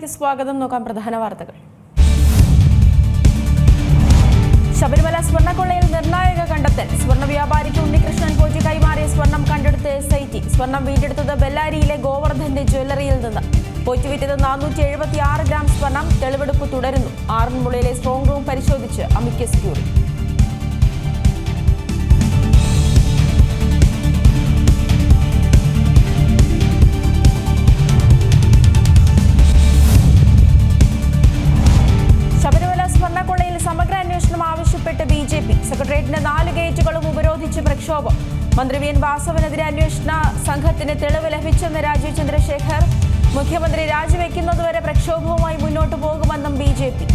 വാർത്തകളിലേക്ക് സ്വാഗതം. നോക്കാം പ്രധാന വാർത്തകൾ. ശബരിമല സ്വർണക്കൊള്ളയിൽ നിർണായക കണ്ടെത്തൽ. സ്വർണ വ്യാപാരിക്ക് ഉണ്ണികൃഷ്ണൻ പോറ്റി കൈമാറിയ സ്വർണം കണ്ടെടുത്ത് എസ് ഐ ടി സ്വർണം വീണ്ടെടുത്തത് ബെല്ലാരിയിലെ ഗോവർദ്ധന്റെ ജ്വല്ലറിയിൽ നിന്ന്. പോറ്റുവിറ്റത് നാനൂറ്റി എഴുപത്തി ആറ് ഗ്രാം സ്വർണം തെളിവെടുപ്പ് തുടരുന്നു. ആറന്മുളയിലെ സ്ട്രോങ് റൂം പരിശോധിച്ച് അമിക്കസ് ക്യൂറി. പ്രക്ഷോഭം മന്ത്രി വി. എൻ. വാസവനെതിരെ അന്വേഷണ സംഘത്തിന് തെളിവ് ലഭിച്ചെന്ന് രാജീവ് ചന്ദ്രശേഖർ. മുഖ്യമന്ത്രി രാജിവെക്കുന്നതുവരെ പ്രക്ഷോഭവുമായി മുന്നോട്ടു പോകുമെന്നും ബി ജെ പി.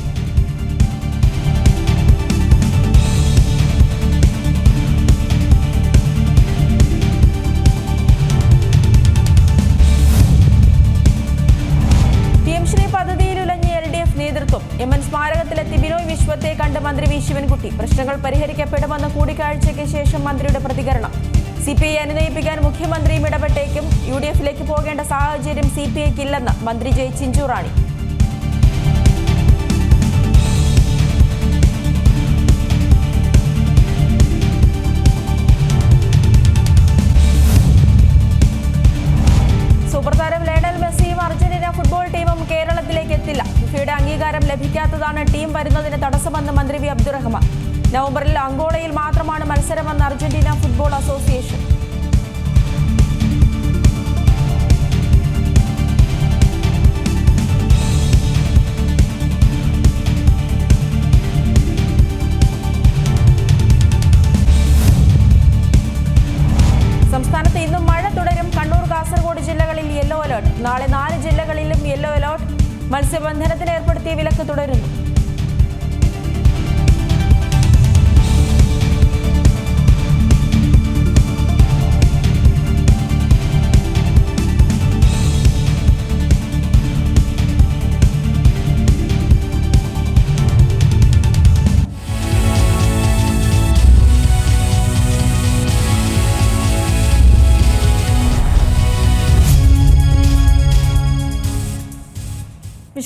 നേതൃത്വം എം എൻ സ്മാരകത്തിലെത്തി ബിനോയ് വിശ്വത്തെ കണ്ട് മന്ത്രി വി ശിവൻകുട്ടി. പ്രശ്നങ്ങൾ പരിഹരിക്കപ്പെടുമെന്ന കൂടിക്കാഴ്ചയ്ക്ക് ശേഷം മന്ത്രിയുടെ പ്രതികരണം. സി പി ഐ അനുനയിപ്പിക്കാൻ മുഖ്യമന്ത്രിയും ഇടപെട്ടേക്കും. യു ഡി എഫിലേക്ക് പോകേണ്ട സാഹചര്യം സി പി ഐക്കില്ലെന്ന് മന്ത്രി ജെ ചിഞ്ചുറാണി. സൂപ്പർ അംഗീകാരം ലഭിക്കാത്തതാണ് ടീം വരുന്നതിന് തടസ്സമെന്ന് മന്ത്രി വി. അബ്ദുറഹ്മാൻ. നവംബറിൽ അങ്കോളയിൽ മാത്രമാണ് മത്സരമെന്ന് അർജന്റീന ഫുട്ബോൾ അസോസിയേഷൻ. സംസ്ഥാനത്ത് ഇന്നും മഴ തുടരും. കണ്ണൂർ കാസർഗോഡ് ജില്ലകളിൽ യെല്ലോ അലേർട്ട്. നാളെ നാല് ജില്ലകളിലും യെല്ലോ അലേർട്ട്. മത്സ്യബന്ധനത്തിന് ഏർപ്പെടുത്തിയ വിലക്ക് തുടരുന്നു.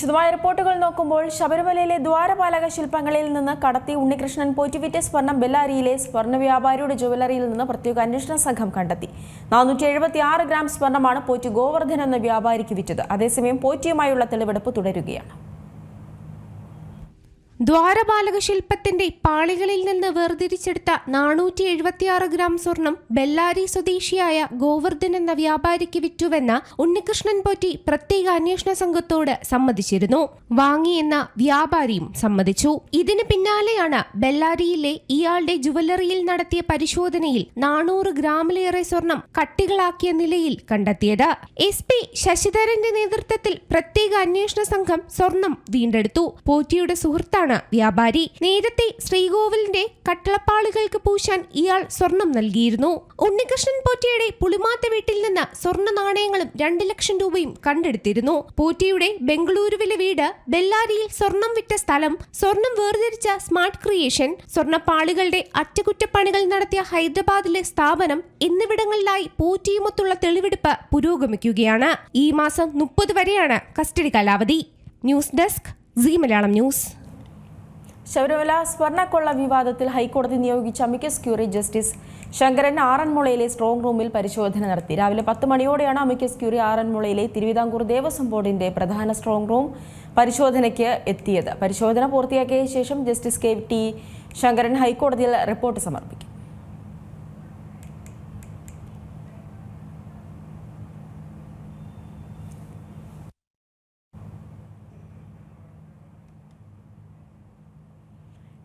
വിശദമായ റിപ്പോർട്ടുകൾ നോക്കുമ്പോൾ ശബരിമലയിലെ ദ്വാരപാലക ശില്പങ്ങളിൽ നിന്ന് കടത്തി ഉണ്ണികൃഷ്ണൻ പോറ്റുവിറ്റ സ്വർണം ബെല്ലാരിയിലെ സ്വർണ വ്യാപാരിയുടെ ജുവലറിയിൽ നിന്ന് പ്രത്യേക അന്വേഷണ സംഘം കണ്ടെത്തി. നാനൂറ്റി എഴുപത്തി ആറ് ഗ്രാം സ്വർണമാണ് പോറ്റി ഗോവർദ്ധൻ എന്ന വ്യാപാരിക്ക് വിറ്റത്. അതേസമയം പോറ്റിയുമായുള്ള തെളിവെടുപ്പ് തുടരുകയാണ്. ദ്വാരപാലക ശില്പത്തിന്റെ പാളികളിൽ നിന്ന് വേർതിരിച്ചെടുത്ത നാനൂറ്റി എഴുപത്തിയാറ് ഗ്രാം സ്വർണം ബെല്ലാരി സ്വദേശിയായ ഗോവർദ്ധൻ എന്ന വ്യാപാരിക്ക് വിറ്റുവെന്ന ഉണ്ണികൃഷ്ണൻ പോറ്റി പ്രത്യേക അന്വേഷണ സംഘത്തോട് സമ്മതിച്ചിരുന്നു. വാങ്ങിയെന്ന വ്യാപാരിയും സമ്മതിച്ചു. ഇതിന് പിന്നാലെയാണ് ബെല്ലാരിയിലെ ഇയാളുടെ ജുവല്ലറിയിൽ നടത്തിയ പരിശോധനയിൽ നാനൂറ് ഗ്രാമിലേറെ സ്വർണം കട്ടികളാക്കിയ നിലയിൽ കണ്ടെത്തിയത്. എസ് പി ശശിധരന്റെ നേതൃത്വത്തിൽ പ്രത്യേക അന്വേഷണ സംഘം സ്വർണം വീണ്ടെടുത്തു. പോറ്റിയുടെ സുഹൃത്താണ് വ്യാപാരി. നേരത്തെ ശ്രീകോവിലിന്റെ കട്ടളപ്പാളുകൾക്ക് പൂശാൻ ഇയാൾ സ്വർണം നൽകിയിരുന്നു. ഉണ്ണികൃഷ്ണൻ പോറ്റിയുടെ പുളിമാത്ത വീട്ടിൽ നിന്ന് സ്വർണ നാണയങ്ങളും രണ്ട് ലക്ഷം രൂപയും കണ്ടെടുത്തിരുന്നു. പോറ്റിയുടെ ബംഗളൂരുവിലെ വീട് ബെല്ലാരിയിൽ സ്വർണം വിറ്റ സ്ഥലം സ്വർണം വേർതിരിച്ച സ്മാർട്ട് ക്രിയേഷൻ സ്വർണപ്പാളുകളുടെ അറ്റകുറ്റപ്പണികൾ നടത്തിയ ഹൈദരാബാദിലെ സ്ഥാപനം എന്നിവിടങ്ങളിലായി പോറ്റിയുമൊത്തുള്ള തെളിവെടുപ്പ് പുരോഗമിക്കുകയാണ്. ഈ മാസം മുപ്പത് വരെയാണ് കസ്റ്റഡി കാലാവധി. News desk C Malayalam news. Sabarimala സ്വർണക്കൊള്ള വിവാദത്തിൽ ഹൈക്കോടതി നിയോഗിച്ച അമിക്കസ് ക്യൂറി ജസ്റ്റിസ് ശങ്കരൻ ആറന്മുളയിലെ സ്ട്രോങ് റൂമിൽ പരിശോധന നടത്തി. രാവിലെ പത്ത് മണിയോടെയാണ് അമിക്കസ് ക്യൂറി ആറന്മുളയിലെ തിരുവിതാംകൂർ ദേവസ്വം ബോർഡിന്റെ പ്രധാന സ്ട്രോങ് റൂം പരിശോധനയ്ക്ക് എത്തിയത്. പരിശോധന പൂർത്തിയാക്കിയ ശേഷം ജസ്റ്റിസ് കെ ടി ശങ്കരൻ ഹൈക്കോടതിയിൽ റിപ്പോർട്ട് സമർപ്പിക്കും.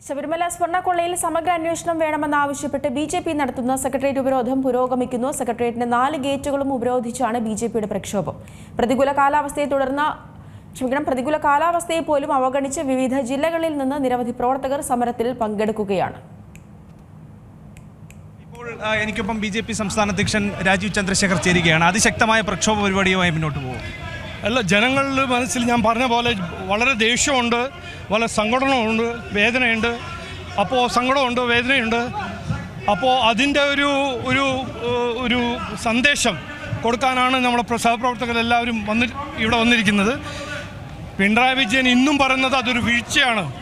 ശബരിമല സ്വർണക്കൊള്ളയിൽ സമഗ്ര അന്വേഷണം വേണമെന്നാവശ്യപ്പെട്ട് ബി ജെ പി നടത്തുന്ന സെക്രട്ടേറിയറ്റ് ഉപരോധം പുരോഗമിക്കുന്നു. സെക്രട്ടേറിയറ്റിന്റെ നാല് ഗേറ്റുകളും ഉപരോധിച്ചാണ് ബി ജെ പിയുടെ പ്രക്ഷോഭം. പ്രതികൂല കാലാവസ്ഥയെ തുടർന്ന് ക്ഷമിക്കണം പ്രതികൂല കാലാവസ്ഥയെ പോലും അവഗണിച്ച് വിവിധ ജില്ലകളിൽ നിന്ന് നിരവധി പ്രവർത്തകർ സമരത്തിൽ പങ്കെടുക്കുകയാണ്. ഇപ്പോൾ എനിക്കൊപ്പം ബി ജെ പി സംസ്ഥാന അധ്യക്ഷൻ രാജീവ് ചന്ദ്രശേഖർ ചേരുകയാണ്. അതിശക്തമായ പ്രക്ഷോഭ പരിപാടിയുമായി മുന്നോട്ട് പോകും അല്ല ജനങ്ങളുടെ മനസ്സിൽ ഞാൻ പറഞ്ഞ പോലെ വളരെ ദേഷ്യമുണ്ട് വളരെ സങ്കടമുണ്ട് വേദനയുണ്ട്. അപ്പോൾ സങ്കടമുണ്ട് വേദനയുണ്ട്. അപ്പോൾ അതിന്റെ ഒരു ഒരു ഒരു സന്ദേശം കൊടുക്കാനാണ് നമ്മുടെ പ്ര- സഹപ്രവർത്തകരെല്ലാവരും വന്നി ഇവിടെ വന്നിരിക്കുന്നത്. പിണറായി വിജയൻ ഇന്നും പറയുന്നത് അതൊരു വീഴ്ചയാണ്.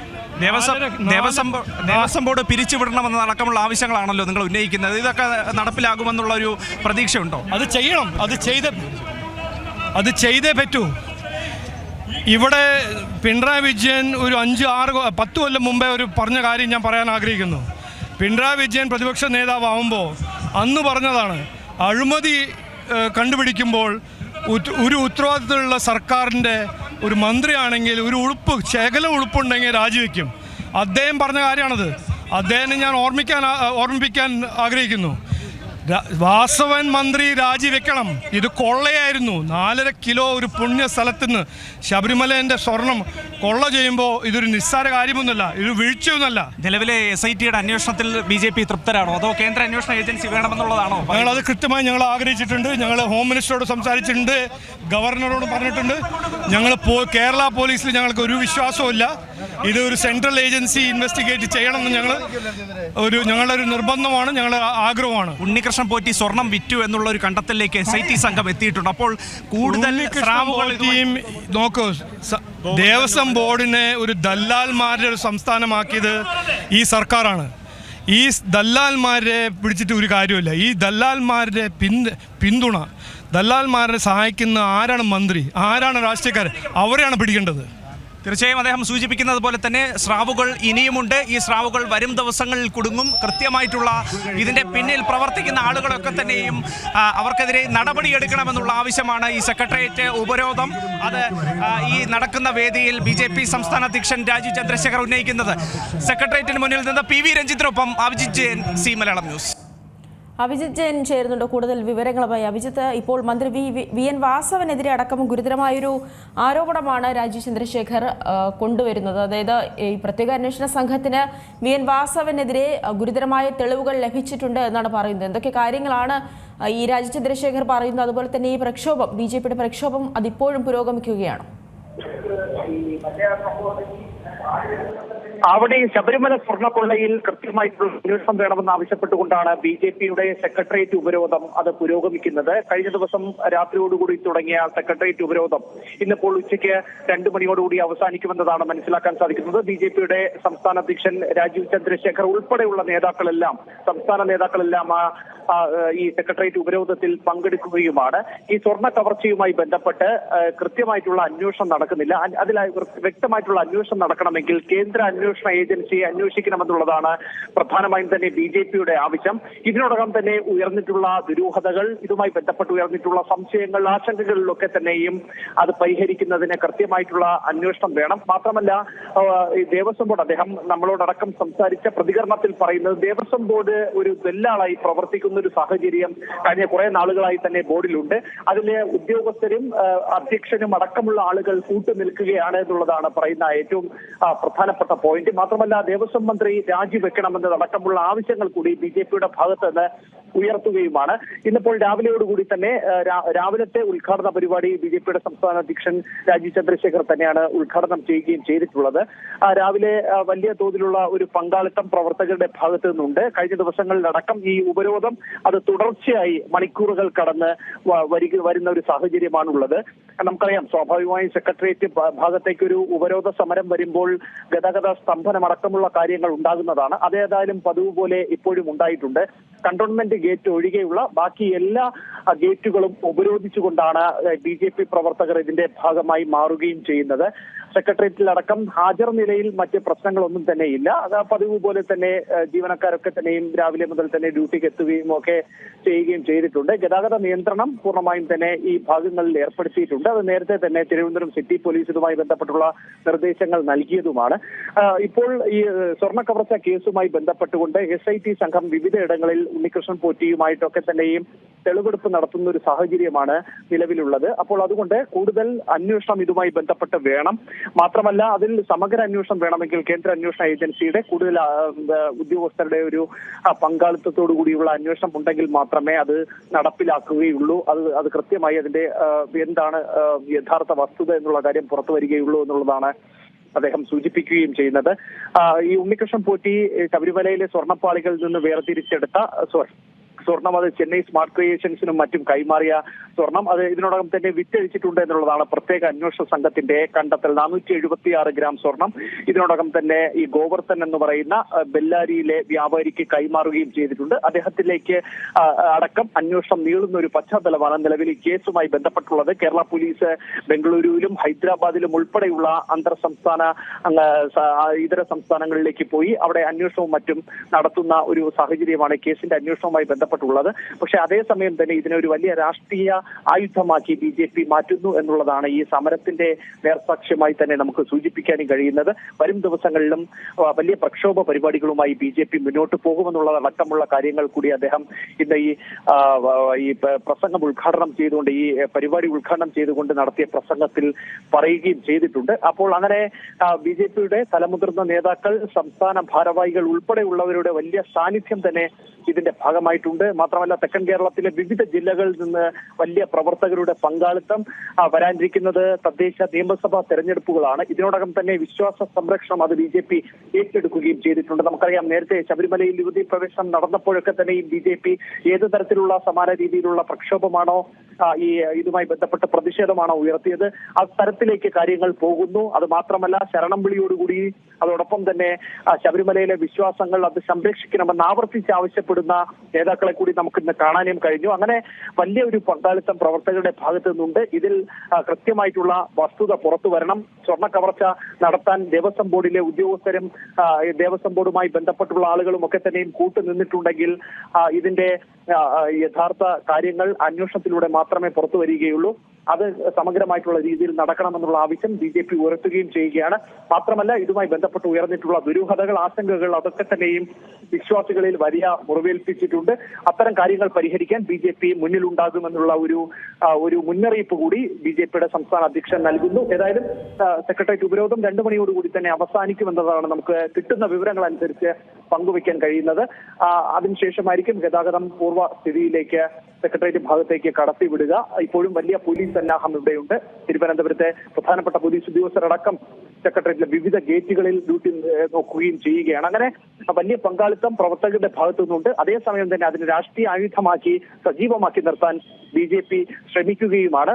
ദേവസ്വം ദേവസ്വം ബോർഡ് പിരിച്ചുവിടണമെന്ന അടക്കമുള്ള ആവശ്യങ്ങളാണല്ലോ നിങ്ങൾ ഉന്നയിക്കുന്നത്. ഇതൊക്കെ നടപ്പിലാകുമെന്നുള്ള ഒരു പ്രതീക്ഷയുണ്ടോ? അത് ചെയ്യണം. അത് ചെയ്ത് അത് ചെയ്തേ പറ്റൂ. ഇവിടെ പിണറായി വിജയൻ ഒരു അഞ്ച് ആറ് പത്ത് കൊല്ലം മുമ്പേ ഒരു പറഞ്ഞ കാര്യം ഞാൻ പറയാൻ ആഗ്രഹിക്കുന്നു. പിണറായി വിജയൻ പ്രതിപക്ഷ നേതാവാകുമ്പോൾ അന്ന് പറഞ്ഞതാണ് അഴിമതി കണ്ടുപിടിക്കുമ്പോൾ ഒരു ഉത്തരവാദിത്തമുള്ള സർക്കാരിന്റെ ഒരു മന്ത്രിയാണെങ്കിൽ ഒരു ഉളുപ്പ് ശകല ഉളുപ്പുണ്ടെങ്കിൽ രാജിവെക്കും. അദ്ദേഹം പറഞ്ഞ കാര്യമാണത്. അദ്ദേഹം ഞാൻ ഓർമ്മിക്കാൻ ഓർമ്മിപ്പിക്കാൻ ആഗ്രഹിക്കുന്നു. വാസവൻ മന്ത്രി രാജിവെക്കണം. ഇത് കൊള്ളയായിരുന്നു. നാലര കിലോ ഒരു പുണ്യ സ്ഥലത്ത് നിന്ന് ശബരിമലേന്റെ സ്വർണം കൊള്ള ചെയ്യുമ്പോൾ ഇതൊരു നിസ്സാര കാര്യമൊന്നുമല്ല ഇത് വീഴ്ചയൊന്നുമല്ല. നിലവിലെ എസ് ഐ ടിയുടെ അന്വേഷണത്തിൽ ബി ജെ പി തൃപ്തരാണോ? അതോ കേന്ദ്ര അന്വേഷണ ഏജൻസി വേണമെന്നുള്ളതാണോ? ഞങ്ങളത് കൃത്യമായി ഞങ്ങൾ ആഗ്രഹിച്ചിട്ടുണ്ട്. ഞങ്ങൾ ഹോം മിനിസ്റ്ററോട് സംസാരിച്ചിട്ടുണ്ട്. ഗവർണറോട് പറഞ്ഞിട്ടുണ്ട്. ഞങ്ങൾ കേരള പോലീസിൽ ഞങ്ങൾക്ക് ഒരു വിശ്വാസവും ഇത് ഒരു സെൻട്രൽ ഏജൻസി ഇൻവെസ്റ്റിഗേറ്റ് ചെയ്യണമെന്ന് ഞങ്ങൾ ഒരു ഞങ്ങളുടെ ഒരു നിർബന്ധമാണ് ഞങ്ങളുടെ ആഗ്രഹമാണ്. ഉണ്ണികൃഷ്ണൻ പോറ്റി സ്വർണം വിറ്റു എന്നുള്ള ഒരു കണ്ടെത്തലിലേക്ക് എസ് ഐ ടി സംഘം എത്തിയിട്ടുണ്ട്. അപ്പോൾ കൂടുതൽ പോറ്റിയും നോക്കൂ ദേവസ്വം ബോർഡിനെ ഒരു ദല്ലാൽമാരുടെ ഒരു സംസ്ഥാനമാക്കിയത് ഈ സർക്കാരാണ്. ഈ ദല്ലാൽമാരെ പിടിച്ചിട്ട് ഒരു കാര്യമില്ല ഈ ദല്ലാൽമാരുടെ പിൻ പിന്തുണ ദല്ലാൽമാരെ സഹായിക്കുന്ന ആരാണ് മന്ത്രി? ആരാണ് രാഷ്ട്രീയക്കാരൻ അവരെയാണ് പിടിക്കേണ്ടത്. തീർച്ചയായും അദ്ദേഹം സൂചിപ്പിക്കുന്നത് പോലെ തന്നെ സ്രാവുകൾ ഇനിയുമുണ്ട്. ഈ സ്രാവുകൾ വരും ദിവസങ്ങളിൽ കുടുങ്ങും. കൃത്യമായിട്ടുള്ള ഇതിന്റെ പിന്നിൽ പ്രവർത്തിക്കുന്ന ആളുകളൊക്കെ തന്നെയും അവർക്കെതിരെ നടപടിയെടുക്കണമെന്നുള്ള ആവശ്യമാണ് ഈ സെക്രട്ടേറിയറ്റ് ഉപരോധം. അത് ഈ നടക്കുന്ന വേദിയിൽ ബി ജെ പി സംസ്ഥാന അധ്യക്ഷൻ രാജീവ് ചന്ദ്രശേഖർ ഉന്നയിക്കുന്നത്. സെക്രട്ടേറിയറ്റിന് മുന്നിൽ നിന്ന് പി വി രഞ്ജിത്തിനൊപ്പം അഭിജിത് ജയൻ സി മലയാളം ന്യൂസ്. അഭിജിത്ത് ജയൻ ചേരുന്നുണ്ട്. കൂടുതൽ വിവരങ്ങളുമായി അഭിജിത്ത്. ഇപ്പോൾ മന്ത്രി വി- വി എൻ വാസവനെതിരെ അടക്കം ഗുരുതരമായൊരു ആരോപണമാണ് രാജീവ് ചന്ദ്രശേഖർ കൊണ്ടുവരുന്നത്. അതായത് ഈ പ്രത്യേക അന്വേഷണ സംഘത്തിന് വി എൻ വാസവനെതിരെ ഗുരുതരമായ തെളിവുകൾ ലഭിച്ചിട്ടുണ്ട് എന്നാണ് പറയുന്നത്. എന്തൊക്കെ കാര്യങ്ങളാണ് ഈ രാജീവ് ചന്ദ്രശേഖർ പറയുന്നത്? അതുപോലെ തന്നെ ഈ പ്രക്ഷോഭം ബി ജെ പിയുടെ പ്രക്ഷോഭം അതിപ്പോഴും പുരോഗമിക്കുകയാണ്. അവിടെ ശബരിമല സ്വർണക്കൊള്ളയിൽ കൃത്യമായിട്ടുള്ള അന്വേഷണം വേണമെന്ന് ആവശ്യപ്പെട്ടുകൊണ്ടാണ് ബി ജെ പിയുടെ സെക്രട്ടേറിയറ്റ് ഉപരോധം അത് പുരോഗമിക്കുന്നത്. കഴിഞ്ഞ ദിവസം രാത്രിയോടുകൂടി തുടങ്ങിയ സെക്രട്ടേറിയറ്റ് ഉപരോധം ഇന്നിപ്പോൾ ഉച്ചയ്ക്ക് രണ്ടു മണിയോടുകൂടി അവസാനിക്കുമെന്നതാണ് മനസ്സിലാക്കാൻ സാധിക്കുന്നത്. ബി ജെ പിയുടെ സംസ്ഥാന അധ്യക്ഷൻ രാജീവ് ചന്ദ്രശേഖർ ഉൾപ്പെടെയുള്ള നേതാക്കളെല്ലാം സംസ്ഥാന നേതാക്കളെല്ലാം ഈ സെക്രട്ടേറിയറ്റ് ഉപരോധത്തിൽ പങ്കെടുക്കുകയുമാണ്. ഈ സ്വർണ കവർച്ചയുമായി ബന്ധപ്പെട്ട് കൃത്യമായിട്ടുള്ള അന്വേഷണം നടക്കുന്നില്ല. അതിൽ വ്യക്തമായിട്ടുള്ള അന്വേഷണം നടക്കണമെങ്കിൽ കേന്ദ്ര അന്വേഷണ ഏജൻസിയെ അന്വേഷിക്കണമെന്നുള്ളതാണ് പ്രധാനമായും തന്നെ ബി ജെ പിയുടെ ആവശ്യം. ഇതിനോടകം തന്നെ ഉയർന്നിട്ടുള്ള ദുരൂഹതകൾ ഇതുമായി ബന്ധപ്പെട്ട് ഉയർന്നിട്ടുള്ള സംശയങ്ങൾ ആശങ്കകളിലൊക്കെ തന്നെയും അത് പരിഹരിക്കുന്നതിന് കൃത്യമായിട്ടുള്ള അന്വേഷണം വേണം. മാത്രമല്ല ദേവസ്വം ബോർഡ് അദ്ദേഹം നമ്മളോടടക്കം സംസാരിച്ച പ്രതികരണത്തിൽ പറയുന്നത് ദേവസ്വം ബോർഡ് ഒരു ദല്ലാളായി പ്രവർത്തിക്കുന്ന ഒരു സാഹചര്യം കഴിഞ്ഞ കുറെ നാളുകളായി തന്നെ ബോർഡിലുണ്ട്. അതിലെ ഉദ്യോഗസ്ഥരും അധ്യക്ഷനും അടക്കമുള്ള ആളുകൾ കൂട്ടുനിൽക്കുകയാണ് എന്നുള്ളതാണ് പറയുന്ന ഏറ്റവും പ്രധാനപ്പെട്ട പോയിന്റ് മാത്രമല്ല ദേവസ്വം മന്ത്രി രാജിവെക്കണമെന്നതടക്കമുള്ള ആവശ്യങ്ങൾ കൂടി ബി ജെ പിയുടെ ഭാഗത്ത് നിന്ന് ഉയർത്തുകയുമാണ്. ഇന്നിപ്പോൾ രാവിലെയോടുകൂടി തന്നെ രാവിലത്തെ ഉദ്ഘാടന പരിപാടി ബി ജെ പിയുടെ സംസ്ഥാന അധ്യക്ഷൻ രാജീവ് ചന്ദ്രശേഖർ തന്നെയാണ് ഉദ്ഘാടനം ചെയ്യുകയും ചെയ്തിട്ടുള്ളത്. രാവിലെ വലിയ തോതിലുള്ള ഒരു പങ്കാളിത്തം പ്രവർത്തകരുടെ ഭാഗത്തു നിന്നുണ്ട്. കഴിഞ്ഞ ദിവസങ്ങളിലടക്കം ഈ ഉപരോധം അത് തുടർച്ചയായി മണിക്കൂറുകൾ കടന്ന് വരുന്ന ഒരു സാഹചര്യമാണുള്ളത്. നമുക്കറിയാം സ്വാഭാവികമായും സെക്രട്ടേറിയറ്റ് ഭാഗത്തേക്ക് ഒരു ഉപരോധ സമരം വരുമ്പോൾ ഗതാഗത സ്തംഭനമടക്കമുള്ള കാര്യങ്ങൾ ഉണ്ടാകുന്നതാണ്. അതേതായാലും പതിവ് പോലെ ഇപ്പോഴും ഉണ്ടായിട്ടുണ്ട്. കണ്ടോൺമെന്റ് ഗേറ്റ് ഒഴികെയുള്ള ബാക്കി എല്ലാ ഗേറ്റുകളും ഉപരോധിച്ചുകൊണ്ടാണ് ബി ജെ പി പ്രവർത്തകർ ഇതിന്റെ ഭാഗമായി മാറുകയും ചെയ്യുന്നത്. സെക്രട്ടേറിയറ്റിലടക്കം ഹാജർ നിലയിൽ മറ്റ് പ്രശ്നങ്ങളൊന്നും തന്നെ ഇല്ല അത് പതിവ് പോലെ തന്നെ ജീവനക്കാരൊക്കെ തന്നെയും രാവിലെ മുതൽ തന്നെ ഡ്യൂട്ടിക്ക് എത്തുകയും ഒക്കെ ചെയ്യുകയും ചെയ്തിട്ടുണ്ട്. ഗതാഗത നിയന്ത്രണം പൂർണമായും തന്നെ ഈ ഭാഗങ്ങളിൽ ഏർപ്പെടുത്തിയിട്ടുണ്ട്. അത് നേരത്തെ തന്നെ തിരുവനന്തപുരം സിറ്റി പോലീസുമായി ബന്ധപ്പെട്ടുള്ള നിർദ്ദേശങ്ങൾ നൽകിയതുമാണ്. ഇപ്പോൾ ഈ സ്വർണ കവർച്ച കേസുമായി ബന്ധപ്പെട്ടുകൊണ്ട് എസ് ഐ ടി സംഘം വിവിധയിടങ്ങളിൽ ഉണ്ണികൃഷ്ണൻ പോറ്റിയുമായിട്ടൊക്കെ തന്നെയും തെളിവെടുപ്പ് നടത്തുന്ന ഒരു സാഹചര്യമാണ് നിലവിലുള്ളത്. അപ്പോൾ അതുകൊണ്ട് കൂടുതൽ അന്വേഷണം ഇതുമായി ബന്ധപ്പെട്ട് വേണം. മാത്രമല്ല അതിൽ സമഗ്ര അന്വേഷണം വേണമെങ്കിൽ കേന്ദ്ര അന്വേഷണ ഏജൻസിയുടെ കൂടുതൽ ഉദ്യോഗസ്ഥരുടെ ഒരു പങ്കാളിത്തത്തോടു കൂടിയുള്ള അന്വേഷണം ഉണ്ടെങ്കിൽ മാത്രമേ അത് നടപ്പിലാക്കുകയുള്ളൂ. അത് അത് കൃത്യമായി അതിന്റെ എന്താണ് യഥാർത്ഥ വസ്തുത എന്നുള്ള കാര്യം പുറത്തു വരികയുള്ളൂ എന്നുള്ളതാണ് അദ്ദേഹം സൂചിപ്പിക്കുകയും ചെയ്യുന്നത്. ഈ ഉണ്ണികൃഷ്ണൻ പോറ്റി ശബരിമലയിലെ സ്വർണപ്പാളികളിൽ നിന്ന് വേർതിരിച്ചെടുത്ത സ്വ- സ്വർണം അത് ചെന്നൈ സ്മാർട്ട് ക്രിയേഷൻസിനും മറ്റും കൈമാറിയ സ്വർണം അത് ഇതിനോടകം തന്നെ വിറ്റഴിച്ചിട്ടുണ്ട് എന്നുള്ളതാണ് പ്രത്യേക അന്വേഷണ സംഘത്തിന്റെ കണ്ടെത്തൽ. നാനൂറ്റി എഴുപത്തി ആറ് ഗ്രാം സ്വർണം ഇതിനോടകം തന്നെ ഈ ഗോവർത്തൻ എന്ന് പറയുന്ന ബെല്ലാരിയിലെ വ്യാപാരിക്ക് കൈമാറുകയും ചെയ്തിട്ടുണ്ട്. അദ്ദേഹത്തിലേക്ക് അടക്കം അന്വേഷണം നീളുന്ന ഒരു പശ്ചാത്തലമാണ് നിലവിൽ ഈ കേസുമായി ബന്ധപ്പെട്ടുള്ളത്. കേരള പോലീസ് ബംഗളൂരുവിലും ഹൈദരാബാദിലും ഉൾപ്പെടെയുള്ള അന്തർ സംസ്ഥാന ഇതര സംസ്ഥാനങ്ങളിലേക്ക് പോയി അവിടെ അന്വേഷണവും മറ്റും നടത്തുന്ന ഒരു സാഹചര്യമാണ് കേസിന്റെ അന്വേഷണവുമായി ബന്ധപ്പെട്ടുള്ളത് പക്ഷെ അതേസമയം തന്നെ ഇതിനെ ഒരു വലിയ രാഷ്ട്രീയ ആയുധമാക്കി ബി ജെ പി മാറ്റുന്നു എന്നുള്ളതാണ് ഈ സമരത്തിന്റെ നേർസാക്ഷ്യമായി തന്നെ നമുക്ക് സൂചിപ്പിക്കാനും കഴിയുന്നത്. വരും ദിവസങ്ങളിലും വലിയ പ്രക്ഷോഭ പരിപാടികളുമായി ബി ജെ പി മുന്നോട്ട് പോകുമെന്നുള്ളതടക്കമുള്ള കാര്യങ്ങൾ കൂടി അദ്ദേഹം ഇന്ന് ഈ ഈ പ്രസംഗം ഉദ്ഘാടനം ചെയ്തുകൊണ്ട് ഈ പരിപാടി ഉദ്ഘാടനം ചെയ്തുകൊണ്ട് നടത്തിയ പ്രസംഗത്തിൽ പറയുകയും ചെയ്തിട്ടുണ്ട്. അപ്പോൾ അങ്ങനെ ബി ജെ പിയുടെ തലമുതിർന്ന നേതാക്കൾ സംസ്ഥാന ഭാരവാഹികൾ ഉൾപ്പെടെയുള്ളവരുടെ വലിയ സാന്നിധ്യം തന്നെ ഇതിന്റെ ഭാഗമായിട്ടുണ്ട്. മാത്രമല്ല തെക്കൻ കേരളത്തിലെ വിവിധ ജില്ലകളിൽ നിന്ന് വലിയ പ്രവർത്തകരുടെ പങ്കാളിത്തം വരാനിരിക്കുന്നത് തദ്ദേശ നിയമസഭാ തെരഞ്ഞെടുപ്പുകളാണ്. ഇതിനോടകം തന്നെ വിശ്വാസ സംരക്ഷണം അത് ബി ജെ പി ഏറ്റെടുക്കുകയും ചെയ്തിട്ടുണ്ട്. നമുക്കറിയാം നേരത്തെ ശബരിമലയിൽ യുവതി പ്രവേശനം നടന്നപ്പോഴൊക്കെ തന്നെ ഈ ബി ജെ പി ഏത് തരത്തിലുള്ള സമാന രീതിയിലുള്ള പ്രക്ഷോഭമാണോ ഈ ഇതുമായി ബന്ധപ്പെട്ട പ്രതിഷേധമാണോ ഉയർത്തിയത് ആ തരത്തിലേക്ക് കാര്യങ്ങൾ പോകുന്നു. അത് മാത്രമല്ല ശരണം വിളിയോടുകൂടി അതോടൊപ്പം തന്നെ ശബരിമലയിലെ വിശ്വാസങ്ങൾ അത് സംരക്ഷിക്കണമെന്ന് ആവർത്തിച്ച് ആവശ്യപ്പെടുന്ന നേതാക്കളെ കൂടി നമുക്ക് ഇന്ന് കാണാനും കഴിഞ്ഞു. അങ്ങനെ വലിയ ഒരു പങ്കാളിത്തം പ്രവർത്തകരുടെ ഭാഗത്തു നിന്നുണ്ട്. ഇതിൽ കൃത്യമായിട്ടുള്ള വസ്തുത പുറത്തു വരണം. സ്വർണ കവർച്ച നടത്താൻ ദേവസ്വം ബോർഡിലെ ഉദ്യോഗസ്ഥരും ദേവസ്വം ബോർഡുമായി ബന്ധപ്പെട്ടുള്ള ആളുകളും ഒക്കെ തന്നെയും കൂട്ടുനിന്നിട്ടുണ്ടെങ്കിൽ ഇതിന്റെ യഥാർത്ഥ കാര്യങ്ങൾ അന്വേഷണത്തിലൂടെ മാത്രമേ പുറത്തു വരികയുള്ളൂ. അത് സമഗ്രമായിട്ടുള്ള രീതിയിൽ നടക്കണമെന്നുള്ള ആവശ്യം ബി ജെ പി ഉയർത്തുകയും ചെയ്യുകയാണ്. മാത്രമല്ല ഇതുമായി ബന്ധപ്പെട്ട് ഉയർന്നിട്ടുള്ള ദുരൂഹതകൾ ആശങ്കകൾ അതൊക്കെ തന്നെയും വിശ്വാസികളിൽ വലിയ മുറിവേൽപ്പിച്ചിട്ടുണ്ട്. അത്തരം കാര്യങ്ങൾ പരിഹരിക്കാൻ ബി ജെ പി മുന്നിലുണ്ടാകുമെന്നുള്ള ഒരു ഒരു മുന്നറിയിപ്പ് കൂടി ബി ജെ പിയുടെ സംസ്ഥാന അധ്യക്ഷൻ നൽകുന്നു. ഏതായാലും സെക്രട്ടേറിയറ്റ് ഉപരോധം രണ്ടു മണിയോടുകൂടി തന്നെ അവസാനിക്കുമെന്നതാണ് നമുക്ക് കിട്ടുന്ന വിവരങ്ങൾ അനുസരിച്ച് പങ്കുവയ്ക്കാൻ കഴിയുന്നത്. അതിനുശേഷമായിരിക്കും ഗതാഗതം പൂർവ സ്ഥിതിയിലേക്ക് സെക്രട്ടേറിയറ്റ് ഭാഗത്തേക്ക് കടത്തിവിടുക. ഇപ്പോഴും വലിയ പോലീസ് സന്നാഹം ഇവിടെയുണ്ട്. തിരുവനന്തപുരത്തെ പ്രധാനപ്പെട്ട പോലീസ് ഉദ്യോഗസ്ഥരടക്കം സെക്രട്ടേറിയറ്റിലെ വിവിധ ഗേറ്റുകളിൽ ഡ്യൂട്ടി നോക്കുകയും ചെയ്യുകയാണ്. അങ്ങനെ വലിയ പങ്കാളിത്തം പ്രവർത്തകരുടെ ഭാഗത്തു നിന്നുണ്ട് അതേസമയം തന്നെ അതിന് രാഷ്ട്രീയ ആയുധമാക്കി സജീവമാക്കി നിർത്താൻ ബി ജെ പി ശ്രമിക്കുകയുമാണ്.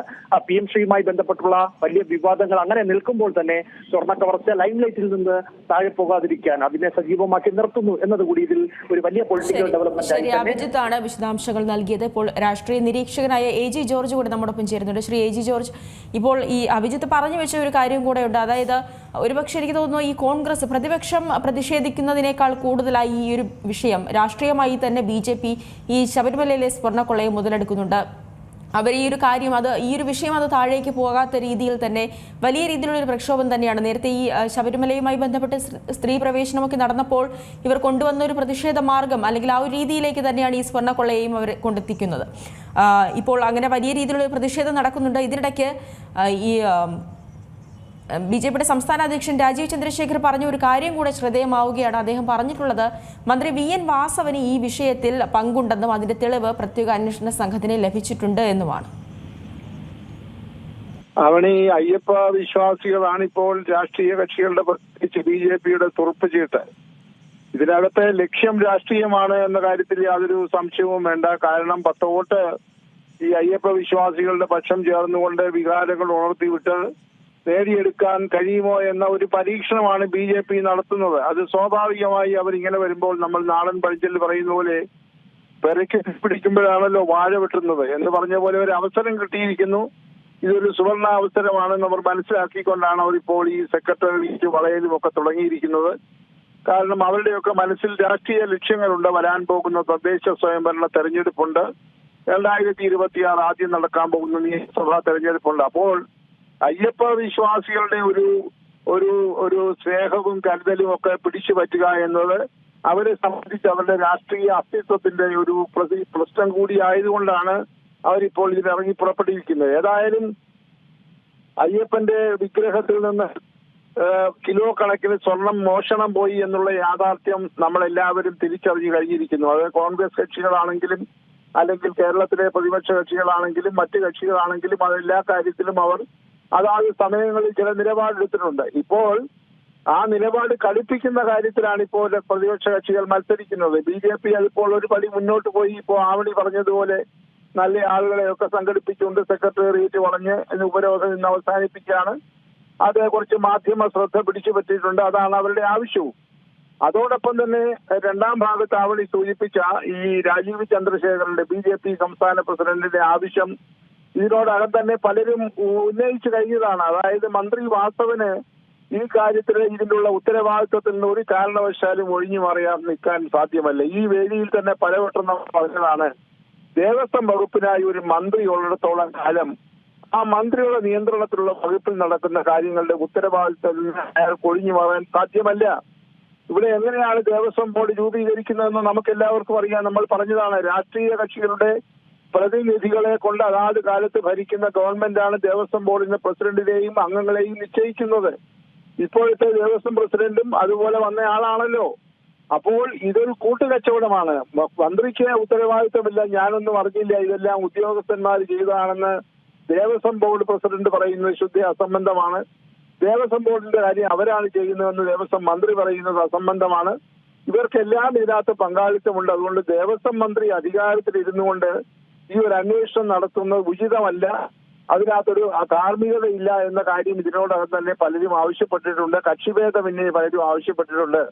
പി എം ശ്രീയുമായി ബന്ധപ്പെട്ടുള്ള വലിയ വിവാദങ്ങൾ അങ്ങനെ നിൽക്കുമ്പോൾ തന്നെ സ്വർണ കവർച്ച ലൈം ലൈറ്റിൽ നിന്ന് താഴെ പോകാതിരിക്കാൻ അതിനെ സജീവമാക്കി നിർത്തുന്നു. എന്നതുകൂടി ഇതിൽ ഒരു വലിയ പൊളിറ്റിക്കൽ ഡെവലപ്മെന്റ് ശരി അഭിജിത്താണ് വിശദാംശങ്ങൾ നൽകിയത്. ഇപ്പോൾ രാഷ്ട്രീയ നിരീക്ഷകനായ എ ജി ജോർജ് കൂടെ നമ്മോടൊപ്പം ചേരുന്നുണ്ട്. ശ്രീ എ ജി ജോർജ് ഇപ്പോൾ ഈ അഭിജിത്ത് പറഞ്ഞു വെച്ച ഒരു കാര്യം കൂടെ ഉണ്ട്. അതായത് ഒരുപക്ഷെ എനിക്ക് തോന്നുന്നു ഈ കോൺഗ്രസ് പ്രതിപക്ഷം പ്രതിഷേധിക്കുന്നതിനേക്കാൾ കൂടുതലായി ഈ ഒരു വിഷയം രാഷ്ട്രീയമായി തന്നെ ബി ജെ പി ഈ ശബരിമലയിലെ സ്വർണക്കൊള്ളയെ മുതലെടുക്കുന്നുണ്ട്. അവർ ഈ ഒരു കാര്യം അത് ഈ ഒരു വിഷയം അത് താഴേക്ക് പോകാത്ത രീതിയിൽ തന്നെ വലിയ രീതിയിലുള്ള ഒരു പ്രക്ഷോഭം തന്നെയാണ്. നേരത്തെ ഈ ശബരിമലയുമായി ബന്ധപ്പെട്ട് സ്ത്രീ പ്രവേശനമൊക്കെ നടന്നപ്പോൾ ഇവർ കൊണ്ടുവന്ന ഒരു പ്രതിഷേധ മാർഗം അല്ലെങ്കിൽ ആ ഒരു രീതിയിലേക്ക് തന്നെയാണ് ഈ സ്വർണക്കൊള്ളയെയും അവർ കൊണ്ടെത്തിക്കുന്നത്. ഇപ്പോൾ അങ്ങനെ വലിയ രീതിയിലുള്ള പ്രതിഷേധം നടക്കുന്നുണ്ട്. ഇതിനിടയ്ക്ക് ഈ ബി ജെ പിയുടെ സംസ്ഥാന അധ്യക്ഷൻ രാജീവ് ചന്ദ്രശേഖർ പറഞ്ഞ ഒരു കാര്യം കൂടെ ശ്രദ്ധേയമാവുകയാണ് അദ്ദേഹം പറഞ്ഞിട്ടുള്ളത്. മന്ത്രി വി എൻ വാസവന് ഈ വിഷയത്തിൽ പങ്കുണ്ടെന്നും അതിന്റെ തെളിവ് പ്രത്യേക അന്വേഷണ സംഘത്തിന് ലഭിച്ചിട്ടുണ്ട് എന്നുമാണ്. അവണി അയ്യപ്പ വിശ്വാസികളാണ് ഇപ്പോൾ രാഷ്ട്രീയ കക്ഷികളുടെ പ്രത്യേകിച്ച് ബി ജെ പിയുടെ തുറപ്പ് ചീട്ട്. ഇതിനകത്തെ ലക്ഷ്യം രാഷ്ട്രീയമാണ് എന്ന കാര്യത്തിൽ യാതൊരു സംശയവും വേണ്ട. കാരണം പത്ത് വോട്ട് ഈ അയ്യപ്പ വിശ്വാസികളുടെ പക്ഷം ചേർന്നുകൊണ്ട് വികാരങ്ങൾ ഉണർത്തിവിട്ട് നേടിയെടുക്കാൻ കഴിയുമോ എന്ന ഒരു പരീക്ഷണമാണ് ബി ജെ പി നടത്തുന്നത്. അത് സ്വാഭാവികമായി അവർ ഇങ്ങനെ വരുമ്പോൾ നമ്മൾ നാടൻ പഴിച്ചൽ പറയുന്ന പോലെ പെരയ്ക്ക് പിടിക്കുമ്പോഴാണല്ലോ വാഴ വെട്ടുന്നത് എന്ന് പറഞ്ഞ പോലെ ഒരു അവസരം കിട്ടിയിരിക്കുന്നു. ഇതൊരു സുവർണ അവസരമാണെന്ന് അവർ മനസ്സിലാക്കിക്കൊണ്ടാണ് അവർ ഇപ്പോൾ ഈ സെക്രട്ടറി വളയലും ഒക്കെ തുടങ്ങിയിരിക്കുന്നത്. കാരണം അവരുടെയൊക്കെ മനസ്സിൽ രാഷ്ട്രീയ ലക്ഷ്യങ്ങളുണ്ട് വരാൻ പോകുന്ന തദ്ദേശ സ്വയംഭരണ തെരഞ്ഞെടുപ്പുണ്ട്. രണ്ടായിരത്തി ഇരുപത്തിയാറ് ആദ്യം നടക്കാൻ പോകുന്ന നിയമസഭാ തെരഞ്ഞെടുപ്പുണ്ട്. അപ്പോൾ അയ്യപ്പ വിശ്വാസികളുടെ ഒരു ഒരു ഒരു സ്നേഹവും കരുതലും ഒക്കെ പിടിച്ചു പറ്റുക എന്നത് അവരെ സംബന്ധിച്ച് അവരുടെ രാഷ്ട്രീയ അസ്തിത്വത്തിന്റെ ഒരു പ്രശ്നം കൂടി ആയതുകൊണ്ടാണ് അവരിപ്പോൾ ഇതിനിറങ്ങി പുറപ്പെട്ടിരിക്കുന്നത്. ഏതായാലും അയ്യപ്പന്റെ വിഗ്രഹത്തിൽ നിന്ന് കിലോ കണക്കിന് സ്വർണം മോഷണം പോയി എന്നുള്ള യാഥാർത്ഥ്യം നമ്മളെല്ലാവരും തിരിച്ചറിഞ്ഞു കഴിഞ്ഞിരിക്കുന്നു. അത് കോൺഗ്രസ് കക്ഷികളാണെങ്കിലും അല്ലെങ്കിൽ കേരളത്തിലെ പ്രതിപക്ഷ കക്ഷികളാണെങ്കിലും മറ്റു കക്ഷികളാണെങ്കിലും അതെല്ലാ കാര്യത്തിലും അവർ അതാത് സമയങ്ങളിൽ ചില നിലപാടെടുത്തിട്ടുണ്ട്. ഇപ്പോൾ ആ നിലപാട് കളിപ്പിക്കുന്ന കാര്യത്തിലാണ് ഇപ്പോൾ പ്രതിപക്ഷ കക്ഷികൾ മത്സരിക്കുന്നത്. ബി ജെ പി അതിപ്പോൾ ഒരു പടി മുന്നോട്ട് പോയി ഇപ്പോൾ ആവണി പറഞ്ഞതുപോലെ നല്ല ആളുകളെയൊക്കെ സംഘടിപ്പിച്ചുകൊണ്ട് സെക്രട്ടേറിയറ്റ് വളഞ്ഞ് ഉപരോധം ഇന്ന് അവസാനിപ്പിക്കുകയാണ്. അത് കുറച്ച് മാധ്യമ ശ്രദ്ധ പിടിച്ചു പറ്റിയിട്ടുണ്ട്. അതാണ് അവരുടെ ആവശ്യവും. അതോടൊപ്പം തന്നെ രണ്ടാം ഭാഗത്ത് ആവണി സൂചിപ്പിച്ച ഈ രാജീവ് ചന്ദ്രശേഖരന്റെ ബി ജെ പി സംസ്ഥാന പ്രസിഡന്റിന്റെ ആവശ്യം ഇതിനോടകം തന്നെ പലരും ഉന്നയിച്ചു കഴിഞ്ഞതാണ്. അതായത് മന്ത്രി വാസവന് ഈ കാര്യത്തിൽ ഇതിനുള്ള ഉത്തരവാദിത്വത്തിൽ നിന്ന് ഒരു കാരണവശാലും ഒഴിഞ്ഞു മാറിയാൻ നിൽക്കാൻ സാധ്യമല്ല. ഈ വേദിയിൽ തന്നെ പലവട്ടം നമ്മൾ പറഞ്ഞതാണ് ദേവസ്വം വകുപ്പിനായി ഒരു മന്ത്രി ഉള്ളിടത്തോളം കാലം ആ മന്ത്രിയുടെ നിയന്ത്രണത്തിലുള്ള വകുപ്പിൽ നടക്കുന്ന കാര്യങ്ങളുടെ ഉത്തരവാദിത്വത്തിൽ നിന്ന് അയാൾക്ക് ഒഴിഞ്ഞു മാറാൻ സാധ്യമല്ല. ഇവിടെ എങ്ങനെയാണ് ദേവസ്വം ബോർഡ് രൂപീകരിക്കുന്നതെന്ന് നമുക്ക് എല്ലാവർക്കും അറിയാം. നമ്മൾ പറഞ്ഞതാണ് രാഷ്ട്രീയ കക്ഷികളുടെ പ്രതിനിധികളെ കൊണ്ട് അതാത് കാലത്ത് ഭരിക്കുന്ന ഗവൺമെന്റാണ് ദേവസ്വം ബോർഡിന്റെ പ്രസിഡന്റിനെയും അംഗങ്ങളെയും നിശ്ചയിക്കുന്നത്. ഇപ്പോഴത്തെ ദേവസ്വം പ്രസിഡന്റും അതുപോലെ വന്നയാളാണല്ലോ അപ്പോൾ ഇതൊരു കൂട്ടുകച്ചവടമാണ്. മന്ത്രിക്ക് ഉത്തരവാദിത്തമില്ല ഞാനൊന്നും അറിഞ്ഞില്ല ഇതെല്ലാം ഉദ്യോഗസ്ഥന്മാർ ചെയ്തതാണെന്ന് ദേവസ്വം ബോർഡ് പ്രസിഡന്റ് പറയുന്നത് ശുദ്ധി അസംബന്ധമാണ്. ദേവസ്വം ബോർഡിന്റെ കാര്യം അവരാണ് ചെയ്യുന്നതെന്ന് ദേവസ്വം മന്ത്രി പറയുന്നത് അസംബന്ധമാണ്. ഇവർക്കെല്ലാം ഇതിനകത്ത് പങ്കാളിത്തമുണ്ട്. അതുകൊണ്ട് ദേവസ്വം മന്ത്രി അധികാരത്തിൽ ഇരുന്നുകൊണ്ട് ഈ ഒരു അന്വേഷണം നടത്തുന്നത് ഉചിതമല്ല. അതിനകത്തൊരു ധാർമ്മികതയില്ല എന്ന കാര്യം ഇതിനോടകം തന്നെ പലരും ആവശ്യപ്പെട്ടിട്ടുണ്ട്. കക്ഷിഭേദമന്യേ പലരും ആവശ്യപ്പെട്ടിട്ടുണ്ട്.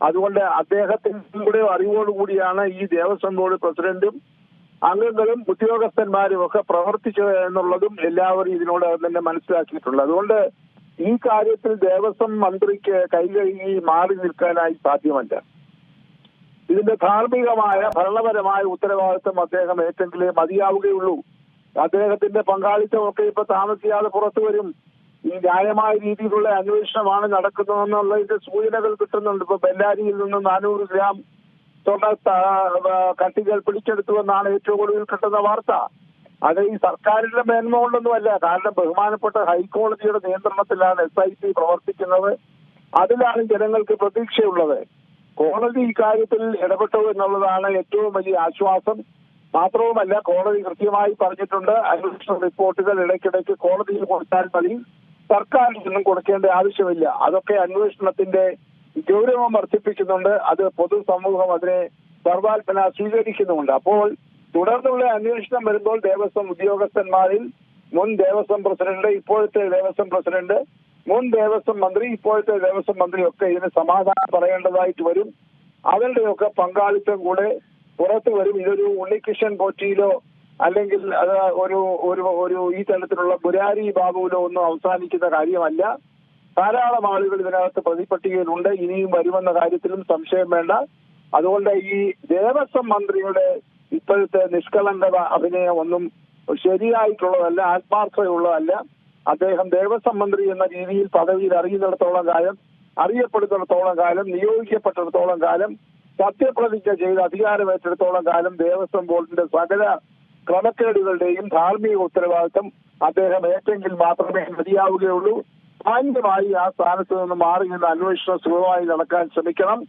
അതുകൊണ്ട് അദ്ദേഹത്തിന്റെ കൂടെ അറിവോടുകൂടിയാണ് ഈ ദേവസ്വം ബോർഡ് പ്രസിഡന്റും അംഗങ്ങളും ഉദ്യോഗസ്ഥന്മാരും ഒക്കെ പ്രവർത്തിച്ചത് എന്നുള്ളതും എല്ലാവരും ഇതിനോടകം തന്നെ മനസ്സിലാക്കിയിട്ടുണ്ട്. അതുകൊണ്ട് ഈ കാര്യത്തിൽ ദേവസ്വം മന്ത്രിക്ക് കൈകഴുകി മാറി നിൽക്കാനായി സാധ്യമല്ല. ഇതിന്റെ ധാർമ്മികമായ ഭരണപരമായ ഉത്തരവാദിത്വം അദ്ദേഹം ഏറ്റെങ്കിലേ മതിയാവുകയുള്ളൂ. അദ്ദേഹത്തിന്റെ പങ്കാളിത്തമൊക്കെ ഇപ്പൊ താമസിയാതെ പുറത്തു വരും. ഈ ന്യായമായ രീതിയിലുള്ള അന്വേഷണമാണ് നടക്കുന്നതെന്നുള്ളതിന്റെ സൂചനകൾ കിട്ടുന്നുണ്ട്. ഇപ്പൊ ബെല്ലാരിയിൽ നിന്ന് നാനൂറ് ഗ്രാം സ്വർണ കട്ടികൾ പിടിച്ചെടുത്തുവെന്നാണ് ഏറ്റവും ഒടുവിൽ കിട്ടുന്ന വാർത്ത. അത് ഈ സർക്കാരിന്റെ മേന്മ കൊണ്ടൊന്നുമല്ല. കാരണം ബഹുമാനപ്പെട്ട ഹൈക്കോടതിയുടെ നിയന്ത്രണത്തിലാണ് എസ് ഐ ടി പ്രവർത്തിക്കുന്നത്. അതിലാണ് ജനങ്ങൾക്ക് പ്രതീക്ഷയുള്ളത്. കോടതി ഇക്കാര്യത്തിൽ ഇടപെട്ടു എന്നുള്ളതാണ് ഏറ്റവും വലിയ ആശ്വാസം. മാത്രവുമല്ല കോടതി കൃത്യമായി പറഞ്ഞിട്ടുണ്ട് അന്വേഷണ റിപ്പോർട്ടുകൾ ഇടയ്ക്കിടയ്ക്ക് കോടതിയിൽ കൊടുത്താൽ മതി. സർക്കാരിൽ നിന്നും കൊടുക്കേണ്ട ആവശ്യമില്ല. അതൊക്കെ അന്വേഷണത്തിന്റെ ഗൗരവം വർദ്ധിപ്പിക്കുന്നുണ്ട്. അത് പൊതുസമൂഹം അതിനെ സർവാത്മന സ്വീകരിക്കുന്നുമുണ്ട്. അപ്പോൾ തുടർന്നുള്ള അന്വേഷണം വരുമ്പോൾ ദേവസ്വം ഉദ്യോഗസ്ഥന്മാരിൽ മുൻ ദേവസ്വം പ്രസിഡന്റ് ഇപ്പോഴത്തെ ദേവസ്വം പ്രസിഡന്റ് മുൻ ദേവസ്വം മന്ത്രി ഇപ്പോഴത്തെ ദേവസ്വം മന്ത്രിയൊക്കെ ഇതിന് സമാധാനം പറയേണ്ടതായിട്ട് വരും. അവരുടെയൊക്കെ പങ്കാളിത്തം കൂടെ പുറത്തു വരും. ഇതൊരു ഉണ്ണികൃഷ്ണൻ പോറ്റിയിലോ അല്ലെങ്കിൽ അത് ഒരു ഒരു ഒരു ഈ തരത്തിലുള്ള പുരാരി ബാബുവിലോ ഒന്നും അവസാനിക്കുന്ന കാര്യമല്ല. ധാരാളം ആളുകൾ ഇതിനകത്ത് പ്രതിപട്ടികയിലുണ്ട്. ഇനിയും വരുമെന്ന കാര്യത്തിലും സംശയം വേണ്ട. അതുകൊണ്ട് ഈ ദേവസ്വം മന്ത്രിയുടെ ഇപ്പോഴത്തെ നിഷ്കളങ്കത അഭിനയം ഒന്നും ശരിയായിട്ടുള്ളതല്ല ആത്മാർത്ഥതയുള്ളതല്ല. അദ്ദേഹം ദേവസ്വം മന്ത്രി എന്ന രീതിയിൽ പദവിയിൽ അറിയുന്നിടത്തോളം കാലം അറിയപ്പെടുന്നിടത്തോളം കാലം നിയോഗിക്കപ്പെട്ടിടത്തോളം കാലം സത്യപ്രതിജ്ഞ ചെയ്ത് അധികാരമേറ്റെടുത്തോളം കാലം ദേവസ്വം ബോർഡിന്റെ സകല ക്രമക്കേടുകളുടെയും ധാർമ്മിക ഉത്തരവാദിത്തം അദ്ദേഹം ഏറ്റെങ്കിൽ മാത്രമേ മതിയാവുകയുള്ളൂ. മാന്യമായി ആ സ്ഥാനത്ത് നിന്ന് മാറി നിന്ന് അന്വേഷണം സുഖമായി നടക്കാൻ ശ്രമിക്കണം.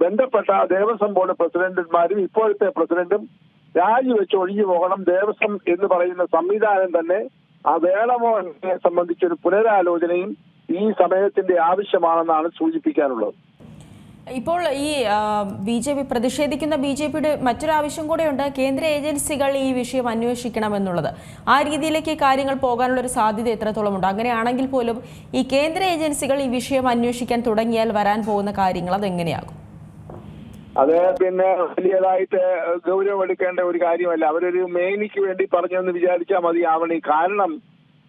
ബന്ധപ്പെട്ട ദേവസ്വം ബോർഡ് പ്രസിഡന്റുമാരും ഇപ്പോഴത്തെ പ്രസിഡന്റും രാജിവെച്ച് ഒഴിഞ്ഞു പോകണം. ദേവസ്വം എന്ന് പറയുന്ന സംവിധാനം തന്നെ ആ വേളമോഹനെ സംബന്ധിച്ചൊരു പുനരാലോചനയും ഈ സമയത്തിന്റെ ആവശ്യമാണെന്നാണ് സൂചിപ്പിക്കാനുള്ളത്. ഇപ്പോൾ ഈ ബി ജെ പി പ്രതിഷേധിക്കുന്ന ബി ജെ പിയുടെ മറ്റൊരു ആവശ്യം കൂടെയുണ്ട്. കേന്ദ്ര ഏജൻസികൾ ഈ വിഷയം അന്വേഷിക്കണമെന്നുള്ളത്. ആ രീതിയിലേക്ക് കാര്യങ്ങൾ പോകാനുള്ള ഒരു സാധ്യത എത്രത്തോളം ഉണ്ട്? അങ്ങനെയാണെങ്കിൽ പോലും ഈ കേന്ദ്ര ഏജൻസികൾ ഈ വിഷയം അന്വേഷിക്കാൻ തുടങ്ങിയാൽ വരാൻ പോകുന്ന കാര്യങ്ങൾ അതെങ്ങനെയാകും? അത് പിന്നെ വലിയതായിട്ട് ഗൗരവമെടുക്കേണ്ട ഒരു കാര്യമല്ല. അവരൊരു മേനിക്ക് വേണ്ടി പറഞ്ഞെന്ന് വിചാരിച്ചാൽ മതി ആവണി. കാരണം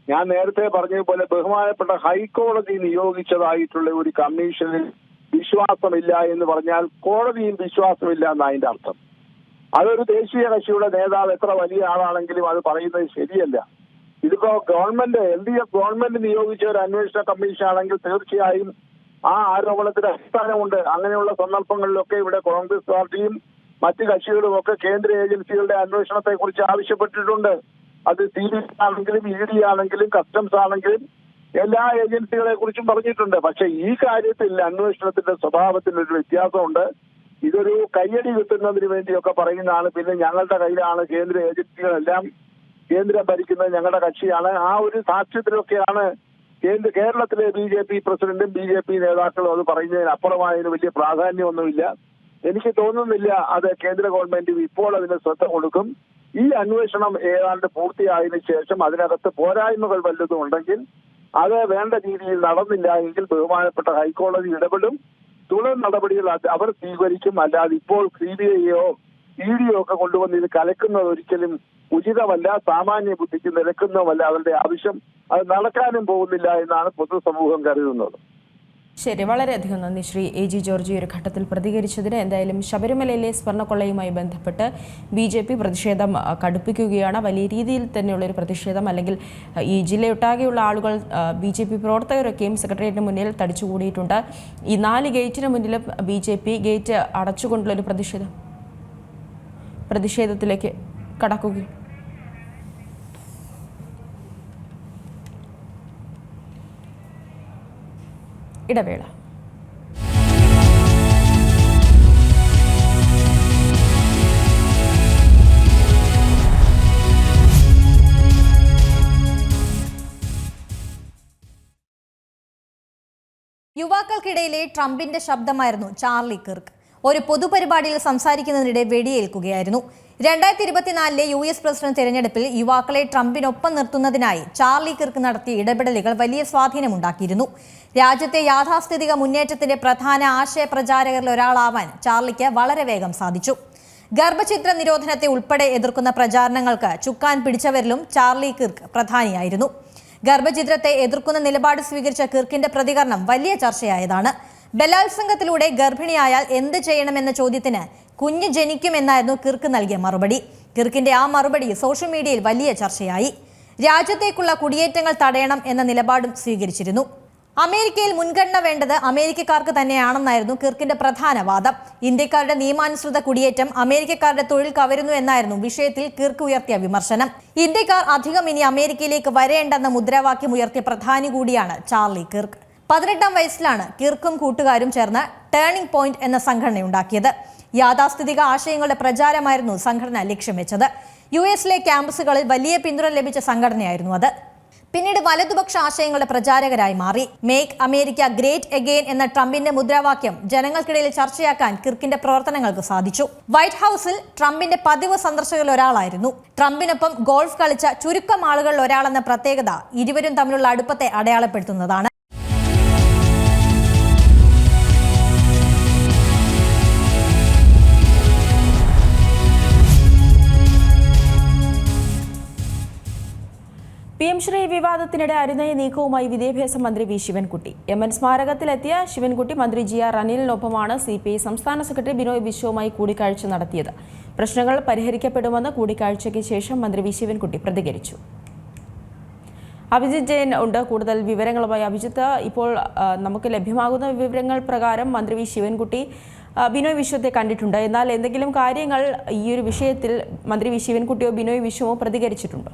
ഞാൻ നേരത്തെ പറഞ്ഞതുപോലെ ബഹുമാനപ്പെട്ട ഹൈക്കോടതി നിയോഗിച്ചതായിട്ടുള്ള ഒരു കമ്മീഷനിൽ വിശ്വാസമില്ല എന്ന് പറഞ്ഞാൽ കോടതിയിൽ വിശ്വാസമില്ല എന്ന അതിന്റെ അർത്ഥം. അതൊരു ദേശീയ കക്ഷിയുടെ നേതാവ് എത്ര വലിയ ആളാണെങ്കിലും അത് പറയുന്നത് ശരിയല്ല. ഇതിപ്പോ government L D F government നിയോഗിച്ച ഒരു അന്വേഷണ കമ്മീഷൻ ആണെങ്കിൽ തീർച്ചയായും ആ ആരോപണത്തിന് അടിസ്ഥാനമുണ്ട്. അങ്ങനെയുള്ള സന്ദർഭങ്ങളിലൊക്കെ ഇവിടെ കോൺഗ്രസ് പാർട്ടിയും മറ്റ് കക്ഷികളും ഒക്കെ കേന്ദ്ര ഏജൻസികളുടെ അന്വേഷണത്തെ കുറിച്ച് ആവശ്യപ്പെട്ടിട്ടുണ്ട്. അത് സി ബി ആണെങ്കിലും ഇ ഡി ആണെങ്കിലും കസ്റ്റംസ് ആണെങ്കിലും എല്ലാ ഏജൻസികളെ കുറിച്ചും പറഞ്ഞിട്ടുണ്ട്. പക്ഷെ ഈ കാര്യത്തിൽ അന്വേഷണത്തിന്റെ സ്വഭാവത്തിൽ ഒരു വ്യത്യാസമുണ്ട്. ഇതൊരു കയ്യടി കിട്ടുന്നതിന് വേണ്ടിയൊക്കെ പറയുന്നതാണ്. പിന്നെ ഞങ്ങളുടെ കയ്യിലാണ് കേന്ദ്ര ഏജൻസികളെല്ലാം കേന്ദ്രം ഭരിക്കുന്നത് ഞങ്ങളുടെ കക്ഷിയാണ്. ആ ഒരു സാക്ഷ്യത്തിലൊക്കെയാണ് കേന്ദ്ര കേരളത്തിലെ ബി ജെ പി പ്രസിഡന്റും ബി ജെ പി നേതാക്കളും അത് പറയുന്നതിന് അപ്പുറമായതിന് വലിയ പ്രാധാന്യമൊന്നുമില്ല. എനിക്ക് തോന്നുന്നില്ല അത് കേന്ദ്ര ഗവൺമെന്റ് ഇപ്പോൾ അതിന് ശ്രദ്ധ കൊടുക്കും. ഈ അന്വേഷണം ഏതാണ്ട് പൂർത്തിയായതിനു ശേഷം അതിനകത്ത് പോരായ്മകൾ വല്ലതും ഉണ്ടെങ്കിൽ അത് വേണ്ട രീതിയിൽ നടന്നില്ല എങ്കിൽ ബഹുമാനപ്പെട്ട ഹൈക്കോടതി ഇടപെടും. തുടർ നടപടികൾ അവർ സ്വീകരിക്കും. അല്ലാതെ ഇപ്പോൾ സി ബി ഐയോ ഇ ഡിയോ ഒക്കെ കൊണ്ടുവന്ന് ഇത് കലക്കുന്നത് ഒരിക്കലും ഉചിതമല്ല സാമാന്യ ബുദ്ധിക്ക് നിരക്കുന്നതുമല്ല അവരുടെ ആവശ്യം. അത് നടക്കാനും പോകുന്നില്ല എന്നാണ് പൊതുസമൂഹം കരുതുന്നത്. ശരി വളരെയധികം നന്ദി ശ്രീ എ ജി ജോർജ് ഈ ഒരു ഘട്ടത്തിൽ പ്രതികരിച്ചതിന്. എന്തായാലും ശബരിമലയിലെ സ്വർണക്കൊള്ളയുമായി ബന്ധപ്പെട്ട് ബി ജെ പി പ്രതിഷേധം കടുപ്പിക്കുകയാണ്. വലിയ രീതിയിൽ തന്നെയുള്ള ഒരു പ്രതിഷേധം അല്ലെങ്കിൽ ഈ ജില്ലയൊട്ടാകെയുള്ള ആളുകൾ ബി ജെ പി പ്രവർത്തകരൊക്കെയും സെക്രട്ടേറിയറ്റിന് മുന്നിൽ തടിച്ചുകൂടിയിട്ടുണ്ട്. ഈ നാല് ഗേറ്റിന് മുന്നിലും ബി ജെ പി ഗേറ്റ് അടച്ചുകൊണ്ടുള്ളൊരു പ്രതിഷേധം. പ്രതിഷേധത്തിലേക്ക് കടക്കുകയും ഇടവേള. യുവാക്കൾക്കിടയിലെ ട്രംപിന്റെ ശബ്ദമായിരുന്നു ചാർലി കിർക്ക്. ഒരു പൊതുപരിപാടിയിൽ സംസാരിക്കുന്നതിനിടെ വെടിയേൽക്കുകയായിരുന്നു. രണ്ടായിരത്തി ഇരുപത്തിനാലിലെ യു എസ് പ്രസിഡന്റ് തെരഞ്ഞെടുപ്പിൽ യുവാക്കളെ ട്രംപിനൊപ്പം നിർത്തുന്നതിനായി ചാർലി കിർക്ക് നടത്തിയ ഇടപെടലുകൾ വലിയ സ്വാധീനമുണ്ടാക്കിയിരുന്നു. രാജ്യത്തെ യാഥാസ്ഥിതിക മുന്നേറ്റത്തിന്റെ പ്രധാന ആശയ പ്രചാരകരിൽ ഒരാളാവാൻ ചാർലിക്ക് വളരെ വേഗം സാധിച്ചു. ഗർഭചിത്ര നിരോധനത്തെ ഉൾപ്പെടെ എതിർക്കുന്ന പ്രചാരണങ്ങൾക്ക് ചുക്കാൻ പിടിച്ചവരിലും ചാർലി കിർക്ക് പ്രധാനിയായിരുന്നു. ഗർഭചിത്രത്തെ എതിർക്കുന്ന നിലപാട് സ്വീകരിച്ച കിർക്കിന്റെ പ്രതികരണം വലിയ ചർച്ചയായതാണ്. ബലാത്സംഗത്തിലൂടെ ഗർഭിണിയായാൽ എന്ത് ചെയ്യണമെന്ന ചോദ്യത്തിന് കുഞ്ഞ് ജനിക്കുമെന്നായിരുന്നു കിർക്ക് നൽകിയ മറുപടി. കിർക്കിന്റെ ആ മറുപടി സോഷ്യൽ മീഡിയയിൽ വലിയ ചർച്ചയായി. രാജ്യത്തേക്കുള്ള കുടിയേറ്റങ്ങൾ തടയണം എന്ന നിലപാടും സ്വീകരിച്ചിരുന്നു. അമേരിക്കയിൽ മുൻഗണന വേണ്ടത് അമേരിക്കക്കാർക്ക് തന്നെയാണെന്നായിരുന്നു കിർക്കിന്റെ പ്രധാന വാദം. ഇന്ത്യക്കാരുടെ നിയമാനുസൃത കുടിയേറ്റം അമേരിക്കക്കാരുടെ തൊഴിൽ കവരുന്നു എന്നായിരുന്നു വിഷയത്തിൽ കിർക്ക് ഉയർത്തിയ വിമർശനം. ഇന്ത്യക്കാർ അധികം ഇനി അമേരിക്കയിലേക്ക് വരേണ്ടെന്ന മുദ്രാവാക്യം ഉയർത്തിയ പ്രധാനി കൂടിയാണ് ചാർലി കിർക്ക്. പതിനെട്ടാം വയസ്സിലാണ് കിർക്കും കൂട്ടുകാരും ചേർന്ന് ടേണിംഗ് പോയിന്റ് എന്ന സംഘടനയുണ്ടാക്കിയത്. യാഥാസ്ഥിതിക ആശയങ്ങളുടെ പ്രചാരമായിരുന്നു സംഘടന ലക്ഷ്യം വെച്ചത്. യു എസിലെ ക്യാമ്പസുകളിൽ വലിയ പിന്തുണ ലഭിച്ച സംഘടനയായിരുന്നു അത്. പിന്നീട് വലതുപക്ഷ ആശയങ്ങളുടെ പ്രചാരകരായി മാറി. മേക്ക് അമേരിക്ക ഗ്രേറ്റ് എഗെയിൻ എന്ന ട്രംപിന്റെ മുദ്രാവാക്യം ജനങ്ങൾക്കിടയിൽ ചർച്ചയാക്കാൻ കിർക്കിന്റെ പ്രവർത്തനങ്ങൾക്ക് സാധിച്ചു. വൈറ്റ് ഹൌസിൽ ട്രംപിന്റെ പതിവ് സന്ദർശകരിൽ ഒരാളായിരുന്നു. ട്രംപിനൊപ്പം ഗോൾഫ് കളിച്ച ചുരുക്കം ആളുകളിൽ ഒരാളെന്ന പ്രത്യേകത ഇരുവരും തമ്മിലുള്ള അടുപ്പത്തെ അടയാളപ്പെടുത്തുന്നതാണ്. ശ്രീ വിവാദത്തിനിടെ അരുനയ നീക്കവുമായി വിദ്യാഭ്യാസ മന്ത്രി വി ശിവൻകുട്ടി. എം എൻ സ്മാരകത്തിലെത്തിയ ശിവൻകുട്ടി മന്ത്രി ജി ആർ അനിലിനൊപ്പമാണ് സി പി ഐ സംസ്ഥാന സെക്രട്ടറി ബിനോയ് വിശ്വവുമായി കൂടിക്കാഴ്ച നടത്തിയത്. പ്രശ്നങ്ങൾ പരിഹരിക്കപ്പെടുമെന്ന് കൂടിക്കാഴ്ചയ്ക്ക് ശേഷം മന്ത്രി വി ശിവൻകുട്ടി പ്രതികരിച്ചു. അഭിജിത്ത് ജയൻ ഉണ്ട്. കൂടുതൽ വിവരങ്ങളുമായി അഭിജിത്ത് ഇപ്പോൾ നമുക്ക് ലഭ്യമാകുന്ന വിവരങ്ങൾ പ്രകാരം മന്ത്രി വി ശിവൻകുട്ടി ബിനോയ് വിശ്വത്തെ കണ്ടിട്ടുണ്ട്. എന്നാൽ എന്തെങ്കിലും കാര്യങ്ങൾ ഈ ഒരു വിഷയത്തിൽ മന്ത്രി വി ശിവൻകുട്ടിയോ ബിനോയ് വിശ്വമോ പ്രതികരിച്ചിട്ടുണ്ടോ?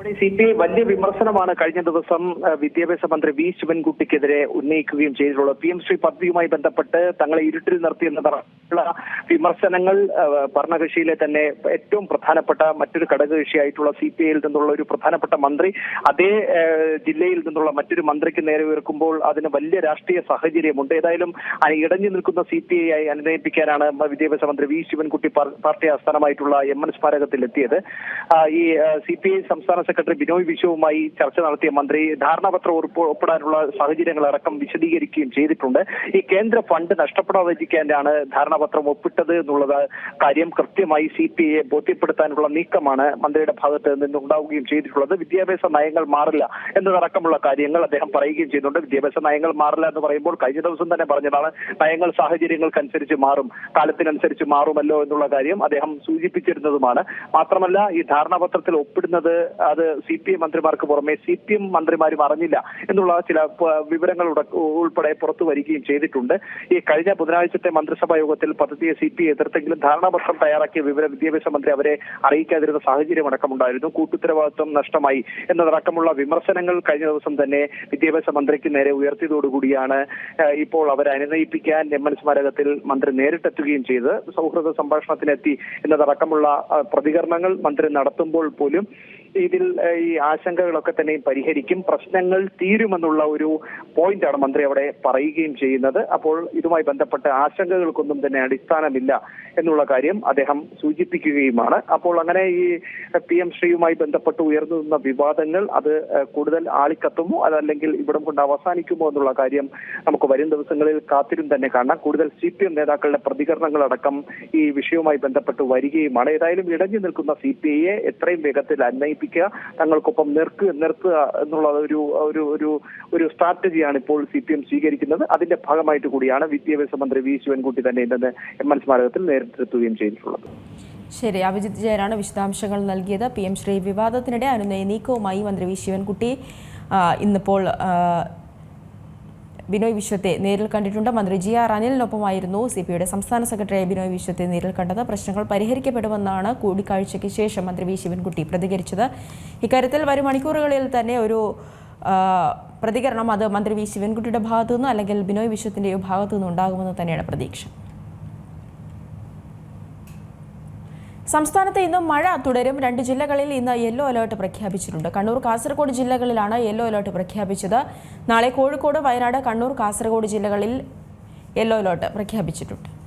അവിടെ സി പി ഐ വലിയ വിമർശനമാണ് കഴിഞ്ഞ ദിവസം വിദ്യാഭ്യാസ മന്ത്രി വി ശിവൻകുട്ടിക്കെതിരെ ഉന്നയിക്കുകയും ചെയ്തിട്ടുള്ളത്. പി എം ശ്രീ പദ്ധതിയുമായി ബന്ധപ്പെട്ട് തങ്ങളെ ഇരുട്ടിൽ നിർത്തി എന്ന് തരത്തിലുള്ള വിമർശനങ്ങൾ ഭരണകക്ഷിയിലെ തന്നെ ഏറ്റവും പ്രധാനപ്പെട്ട മറ്റൊരു ഘടകകക്ഷിയായിട്ടുള്ള സി പി ഐയിൽ നിന്നുള്ള ഒരു പ്രധാനപ്പെട്ട മന്ത്രി അതേ ജില്ലയിൽ നിന്നുള്ള മറ്റൊരു മന്ത്രിക്ക് നേരെ ഉയർക്കുമ്പോൾ അതിന് വലിയ രാഷ്ട്രീയ സാഹചര്യമുണ്ട്. ഏതായാലും ഇടഞ്ഞു നിൽക്കുന്ന സി പി ഐ ആയി അനുനയിപ്പിക്കാനാണ് വിദ്യാഭ്യാസ മന്ത്രി വി ശിവൻകുട്ടി പാർ- പാർട്ടി ആസ്ഥാനമായിട്ടുള്ള എം എൻ സ്മാരകത്തിൽ എത്തിയത് ഈ സി പി ഐ സംസ്ഥാന സെക്രട്ടറി ബിനോയ് വിശ്വവുമായി ചർച്ച നടത്തിയ മന്ത്രി ധാരണാപത്രം ഒപ്പിടാനുള്ള സാഹചര്യങ്ങൾ അടക്കം വിശദീകരിക്കുകയും ചെയ്തിട്ടുണ്ട്. ഈ കേന്ദ്ര ഫണ്ട് നഷ്ടപ്പെടാതിരിക്കാനാണ് ധാരണാപത്രം ഒപ്പിട്ടത് എന്നുള്ളത് കാര്യം കൃത്യമായി സി പി ഐയെ ബോധ്യപ്പെടുത്താനുള്ള നീക്കമാണ് മന്ത്രിയുടെ ഭാഗത്ത് നിന്നുണ്ടാവുകയും ചെയ്തിട്ടുള്ളത്. വിദ്യാഭ്യാസ നയങ്ങൾ മാറില്ല എന്നതടക്കമുള്ള കാര്യങ്ങൾ അദ്ദേഹം പറയുകയും ചെയ്യുന്നുണ്ട്. വിദ്യാഭ്യാസ നയങ്ങൾ മാറില്ല എന്ന് പറയുമ്പോൾ കഴിഞ്ഞ ദിവസം തന്നെ പറഞ്ഞതാണ് നയങ്ങൾ സാഹചര്യങ്ങൾക്കനുസരിച്ച് മാറും കാലത്തിനനുസരിച്ച് മാറുമല്ലോ എന്നുള്ള കാര്യം അദ്ദേഹം സൂചിപ്പിച്ചിരുന്നതുമാണ്. മാത്രമല്ല ഈ ധാരണാപത്രത്തിൽ ഒപ്പിടുന്നത് അത് സി പി എം മന്ത്രിമാർക്ക് പുറമെ സി പി എം മന്ത്രിമാരും അറിഞ്ഞില്ല എന്നുള്ള ചില വിവരങ്ങൾ ഉൾപ്പെടെ പുറത്തു വരികയും ചെയ്തിട്ടുണ്ട്. ഈ കഴിഞ്ഞ ബുധനാഴ്ചത്തെ മന്ത്രിസഭാ യോഗത്തിൽ പദ്ധതിയെ സി പി എതിർത്തെങ്കിലും ധാരണാപത്രം തയ്യാറാക്കിയ വിവര വിദ്യാഭ്യാസ മന്ത്രി അവരെ അറിയിക്കാതിരുന്ന സാഹചര്യം അടക്കമുണ്ടായിരുന്നു. കൂട്ടുത്തരവാദിത്വം നഷ്ടമായി എന്നതടക്കമുള്ള വിമർശനങ്ങൾ കഴിഞ്ഞ ദിവസം തന്നെ വിദ്യാഭ്യാസ മന്ത്രിക്ക് നേരെ ഉയർത്തിയതോടുകൂടിയാണ് ഇപ്പോൾ അവരെ അനുനയിപ്പിക്കാൻ എം എൻ സ്മാരകത്തിൽ മന്ത്രി നേരിട്ടെത്തുകയും ചെയ്ത് സൗഹൃദ സംഭാഷണത്തിനെത്തി എന്നതടക്കമുള്ള പ്രതികരണങ്ങൾ മന്ത്രി നടത്തുമ്പോൾ പോലും ഇതിൽ ഈ ആശങ്കകളൊക്കെ തന്നെ പരിഹരിക്കും പ്രശ്നങ്ങൾ തീരുമെന്നുള്ള ഒരു പോയിന്റാണ് മന്ത്രി അവിടെ പറയുകയും ചെയ്യുന്നത്. അപ്പോൾ ഇതുമായി ബന്ധപ്പെട്ട ആശങ്കകൾക്കൊന്നും തന്നെ അടിസ്ഥാനമില്ല എന്നുള്ള കാര്യം അദ്ദേഹം സൂചിപ്പിക്കുകയുമാണ്. അപ്പോൾ അങ്ങനെ ഈ പി എം ശ്രീയുമായി ബന്ധപ്പെട്ട് ഉയർന്നു നിന്ന വിവാദങ്ങൾ അത് കൂടുതൽ ആളിക്കത്തുമോ? അതല്ലെങ്കിൽ ഇവിടം കൊണ്ട് അവസാനിക്കുമോ എന്നുള്ള കാര്യം നമുക്ക് വരും ദിവസങ്ങളിൽ കാത്തിരും തന്നെ കാണാം. കൂടുതൽ സി പി എം നേതാക്കളുടെ പ്രതികരണങ്ങളടക്കം ഈ വിഷയവുമായി ബന്ധപ്പെട്ട് വരികയുമാണ്. ഏതായാലും ഇടഞ്ഞു നിൽക്കുന്ന സി പി ഐയെ എത്രയും വേഗത്തിൽ അന്വയിപ്പിക്കുക തങ്ങൾക്കൊപ്പം നിർക്കുക നിർത്തുക എന്നുള്ള ഒരു ഒരു ഒരു ഒരു സ്ട്രാറ്റജിയാണ് ഇപ്പോൾ സി പി എം സ്വീകരിക്കുന്നത്. അതിന്റെ ഭാഗമായിട്ട് കൂടിയാണ് വിദ്യാഭ്യാസ മന്ത്രി വി ശിവൻകുട്ടി തന്നെ ഇന്ന് എം എൻ സ്മാരകത്തിൽ നേരിട്ടെത്തുകയും ചെയ്തിട്ടുള്ളത്. ശരി അഭിജിത്ത് ജയനാണ് വിശദാംശങ്ങൾ നൽകിയത്. പി എം ശ്രീ വിവാദത്തിനിടെ അനുനയ നീക്കവുമായി മന്ത്രി വി ശിവൻകുട്ടി ഇന്നിപ്പോൾ ബിനോയ് വിശ്വത്തെ നേരിൽ കണ്ടിട്ടുണ്ട്. മന്ത്രി ജി ആർ അനിലിനൊപ്പമായിരുന്നു സി പിയുടെ സംസ്ഥാന സെക്രട്ടറി ബിനോയ് വിശ്വത്തെ നേരിൽ കണ്ടത്. പ്രശ്നങ്ങൾ പരിഹരിക്കപ്പെടുമെന്നാണ് കൂടിക്കാഴ്ചയ്ക്ക് ശേഷം മന്ത്രി വി ശിവൻകുട്ടി പ്രതികരിച്ചത്. ഇക്കാര്യത്തിൽ വരും മണിക്കൂറുകളിൽ തന്നെ ഒരു പ്രതികരണം അത് മന്ത്രി വി ശിവൻകുട്ടിയുടെ ഭാഗത്തു നിന്ന് അല്ലെങ്കിൽ ബിനോയ് വിശ്വത്തിന്റെയോ ഭാഗത്തു നിന്ന് ഉണ്ടാകുമെന്ന് തന്നെയാണ് പ്രതീക്ഷ. സംസ്ഥാനത്ത് ഇന്നും മഴ തുടരും. രണ്ട് ജില്ലകളിൽ ഇന്ന് യെല്ലോ അലേർട്ട് പ്രഖ്യാപിച്ചിട്ടുണ്ട്. കണ്ണൂർ കാസർഗോഡ് ജില്ലകളിലാണ് യെല്ലോ അലേർട്ട് പ്രഖ്യാപിച്ചത്. നാളെ കോഴിക്കോട് വയനാട് കണ്ണൂർ കാസർഗോഡ് ജില്ലകളിൽ യെല്ലോ അലേർട്ട് പ്രഖ്യാപിച്ചിട്ടുണ്ട്.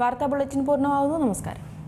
വാർത്താ ബുള്ളറ്റിൻ പൂർണമാകുന്നു. നമസ്കാരം.